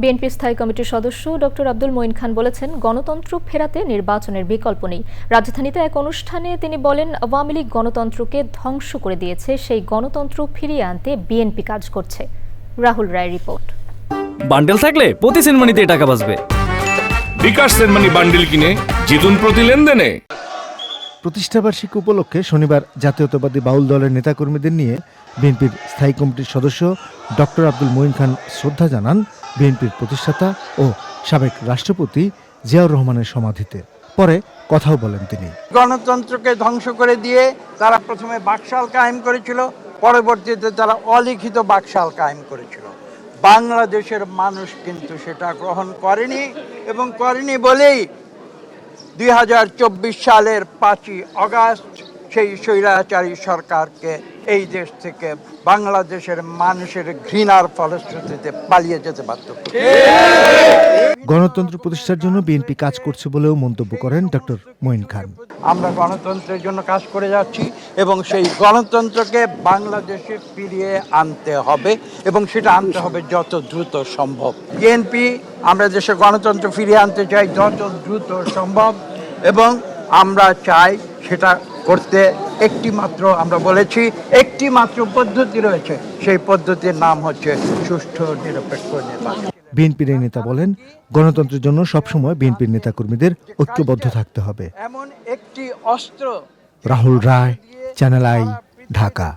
BNP স্থায়ী কমিটির সদস্য ডক্টর আব্দুল মঈন খান বলেছেন গণতন্ত্র ফেরাতে নির্বাচনের বিকল্প নেই। রাজধানীতে এক অনুষ্ঠানে তিনি বলেন আওয়ামী লীগ গণতন্ত্রকে ধ্বংস করে দিয়েছে সেই গণতন্ত্র ফিরিয়ে আনতে বিএনপি কাজ করছে। রাহুল রায় রিপোর্ট। বান্ডেল থাকলে প্রতি সেনমানিতে টাকা বাঁচবে। বিকাশ সেনমানি বান্ডিল কিনে জিতুন প্রতি লেনদেনে। প্রতিষ্ঠাবার্ষিকী উপলক্ষে শনিবার জাতীয়তাবাদী বাউল দলের নেতাকর্মীদের নিয়ে বিএনপির স্থায়ী কমিটির সদস্য ডক্টর আব্দুল মঈন খান শ্রদ্ধা জানান। বিএনপির প্রতিষ্ঠাতা ও সাবেক রাষ্ট্রপতি জিয়াউর রহমানের সমাধিতে। পরে কথাও বলেন তিনি। গণতন্ত্রকে ধ্বংস করে দিয়ে তারা প্রথমে বাকশাল কায়েম করেছিল, পরবর্তীতে তারা অলিখিত বাকশাল কায়েম করেছিল। বাংলাদেশের মানুষ কিন্তু সেটা গ্রহণ করেনি এবং করেনি বলেই দুই হাজার চব্বিশ সালের পাঁচই আগস্ট সেই স্বৈরাচারী সরকারকে এই দেশ থেকে বাংলাদেশের মানুষের ঘৃণার ফলশ্রুতিতে পালিয়ে যেতে বাধ্য গণতন্ত্র প্রতিষ্ঠার জন্য বিএনপি কাজ করছে বলেও মন্তব্য করেন ডক্টর মঈন খান। আমরা গণতন্ত্রের জন্য কাজ করে যাচ্ছি এবং সেই গণতন্ত্রকে বাংলাদেশে ফিরিয়ে আনতে হবে এবং সেটা আনতে হবে যত দ্রুত সম্ভব। বিএনপি আমরা দেশে গণতন্ত্র ফিরিয়ে আনতে চাই যত দ্রুত সম্ভব এবং আমরা চাই সেটা করতে একটি মাত্র আমরা বলেছি একটি মাত্র পদ্ধতি রয়েছে। সেই পদ্ধতির নাম হচ্ছে সুষ্ঠু নিরপেক্ষ নির্বাচন। বিএনপির এই নেতা বলেন গণতন্ত্রের জন্য সবসময় বিএনপির নেতাকর্মীদের ঐক্যবদ্ধ থাকতে হবে। এমন একটি অস্ত্র রাহুল রায় চ্যানেল আই ঢাকা।